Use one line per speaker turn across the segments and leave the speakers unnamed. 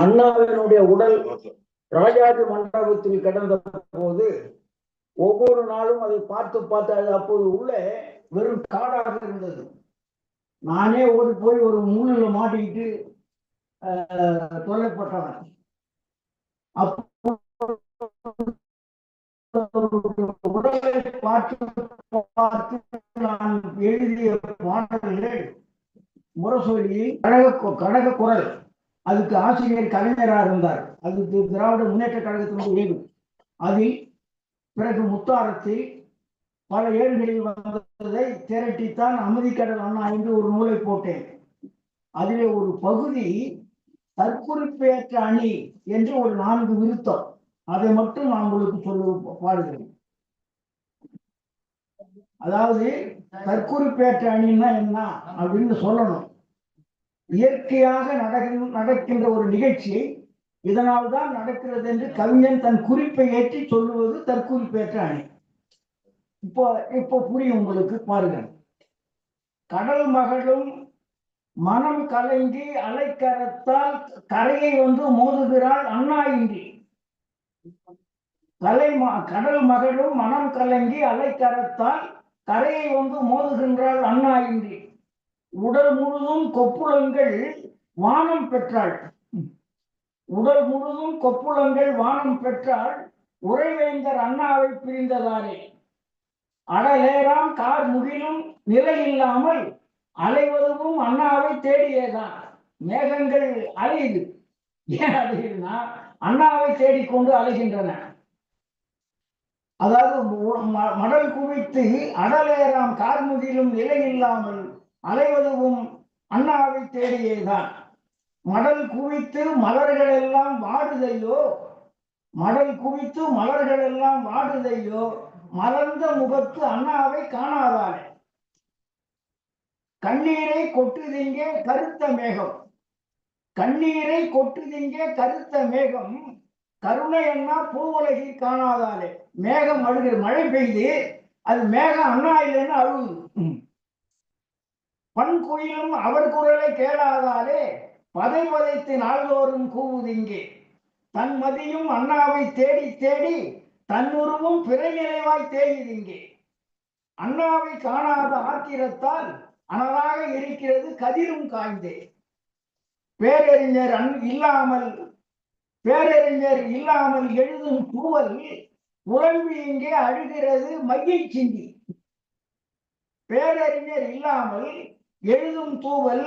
அண்ணாவினுடைய உடல் ராஜாஜி மண்டபத்தில் கிடந்த போது ஒவ்வொரு நாளும் அதை பார்த்து பார்த்து அது அப்போது உள்ள வெறும் காடாக இருந்தது. நானே ஓடி போய் ஒரு மூணுல மாட்டிக்கிட்டு தொல்லைப்பட்டவன் அப்போ உடலை பார்த்து பார்த்து நான் எழுதிய பாடல்கள் முரசொலி கழக கழக குரல். அதுக்கு ஆசிரியர் கலைஞராக இருந்தார். அதுக்கு திராவிட முன்னேற்ற கழகத்தினுடைய ஏடு அதில் பிறகு முத்தாரத்தில் பல ஏடுகளில் வந்ததை திரட்டித்தான் அமைதிக்கடல் அண்ணா என்று ஒரு நூலை போட்டேன். அதிலே ஒரு பகுதி தற்குறிப்பேற்ற அணி என்று ஒரு நான்கு விருத்தம். அதை மட்டும் நான் உங்களுக்கு சொல்ல பாடுகிறேன். அதாவது தற்குறிப்பேற்ற அணின்னா என்ன அப்படின்னு சொல்லணும். இயற்கையாக நடக்கின்ற நடக்கின்ற ஒரு நிகழ்ச்சி இதனால் தான் நடக்கிறது என்று கவிஞன் தன் குறிப்பை ஏற்றி சொல்லுவது தற்குறிப்பேற்ற அணி. இப்போ இப்போ புரியும் உங்களுக்கு பாருங்க கடல் மகளும் மனம் கலங்கி அலைக்கரத்தால் கரையை வந்து மோதுகிறாள் அண்ணா இன்றி. கலை ம- கடல் மகளும் மனம் கலங்கி அலைக்கரத்தால் கரையை வந்து மோதுகின்றாள் அண்ணா இன்றி. உடல் முழுதும் கொப்புளங்கள் வானம் பெற்றாள். உடல் முழுதும் கொப்புளங்கள் வானம் பெற்றாள். உறைவேந்தர் அண்ணாவை பிரிந்ததாரே அடலேராம் கார் முகிலும் நிலை இல்லாமல் அலைவதும் அண்ணாவை தேடியேதான். மேகங்கள் அலையுது ஏன் அலையுதுன்னா அண்ணாவை தேடிக்கொண்டு அலைகின்றன. அதாவது ம- மடல் குவித்து அடலேராம் கார்முகிலும் நிலை இல்லாமல் அலைவதுவும் அண்ணாவை தேடியேதான். மடல் குவித்து மலர்கள் எல்லாம் வாடுதையோ? மடல் குவித்து மலர்கள் எல்லாம் வாடுதையோ? மலர்ந்த முகத்து அண்ணாவை காணாதானே? கண்ணீரை கொட்டுதிங்கே கருத்த மேகம். கண்ணீரை கொட்டுதிங்கே கருத்த மேகம். கருணை அண்ணா பூவுலகில் காணாதாலே மேகம் அழுகிற மழை பெய்து அது மேகம் அண்ணா இல்லைன்னு அழுகுது பண்குயிலும் அவர் குரலை கேளாதாலே பதை பதைத்து நாள்தோறும் கூவுதிங்கே தன் மதியும் அண்ணாவை தேடி தேடி தன்னுருவும் பிறைநிலைவாய் தேயுதிங்கே அண்ணாவை காணாத ஆத்திரத்தால் அனலாக இருக்கிறது கதிரும் காய்ந்தே. பேரறிஞர் அன் இல்லாமல் பேரறிஞர் இல்லாமல் எழுதும் தூவல் புலம்பி இங்கே அழுகிறது மையை சிந்தி. பேரறிஞர் இல்லாமல் எழுதும் தூவல்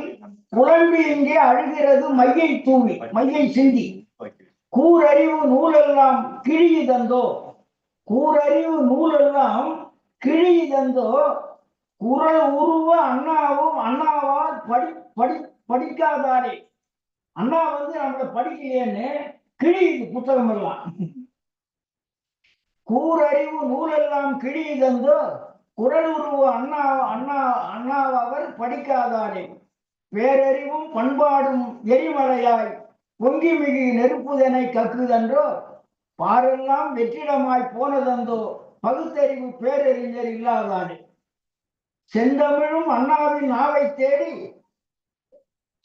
புலம்பி இங்கே அழுகிறது மையை தூவி மையை சிந்தி. கூரறிவு நூலெல்லாம் கிழியுதந்தோ கூரறிவு நூலெல்லாம் கிழியுதந்தோ குரல் உருவ அண்ணாவும் அண்ணாவா படி படி படிக்காதாரே. அண்ணா வந்து நம்மள படிக்கலையேன்னு கிழியுது புத்தகம் எல்லாம் கூரறிவு நூலெல்லாம் கிழியுதந்தோ குரல் உருவ அண்ணா அண்ணா அண்ணாவவர் படிக்காதாரே பேரறிவும் பண்பாடும் எரிமலையாய் பொங்கி மிகு நெருப்புதனை கக்குதன்றோ பாரெல்லாம் வெற்றிடமாய் போனதந்தோ? பகுத்தறிவு பேரறிஞர் இல்லாதானே? செந்தமிழும் அண்ணாவின் நாவை தேடி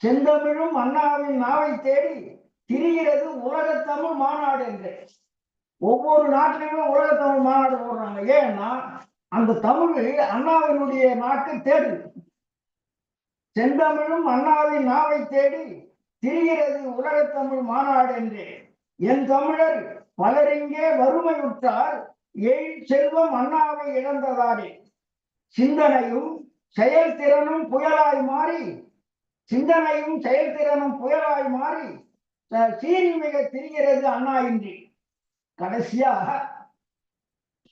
செந்தமிழும் அண்ணாவின் நாவை தேடி திரிகிறது உலகத்தமிழ் மாநாடு என்று. ஒவ்வொரு நாட்டிலுமே உலகத்தமிழ் மாநாடு போடுறாங்க. ஏன்னா அந்த தமிழ் அண்ணாவினுடைய நாக்கு தேடு. செந்தமிழும் அண்ணாவின் நாவை தேடி திரிகிறது உலகத்தமிழ் மாநாடு என்று. என் தமிழர் பலரிங்கே வறுமையுற்றார் எய் செல்வம் அண்ணாவை இழந்ததாரே சிந்தனையும் செயல்திறனும் புயலாய் மாறி சிந்தனையும் செயல்திறனும் புயலாய் மாறி சீரி மிக திரிகிறது அண்ணா இன்றி கடைசியாக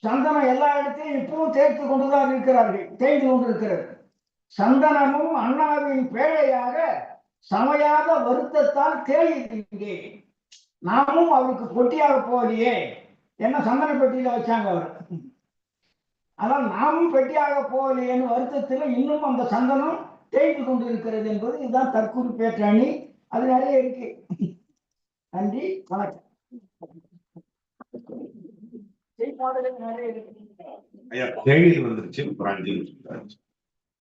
சந்தனம் எல்லா இடத்தையும் இப்பவும் தேய்த்து கொண்டுதான் இருக்கிறார்கள் தேய்ந்து கொண்டிருக்கிறது. சந்தனமும் அண்ணாவின் பேழையாக சமையாத வருத்தத்தால் தேயுது இங்கே. நாமும் அவருக்கு பொட்டியாக போகலையே. என்ன சந்தன பெட்டியில வச்சாங்க அவர்? ஆனால் நாமும் பெட்டியாக போகலையேன்னு வருத்தத்தில் இன்னும் அந்த சந்தனம் தேய்ந்து கொண்டு இருக்கிறது என்பது இதுதான் தற்கூறு பேற்றாணி அது நிறைய இருக்கு. நன்றி வணக்கம். செய்பாடுகள் நிறைய இருக்கு.
ஐயா தேநீர் வந்துருச்சு ஒரு அஞ்சு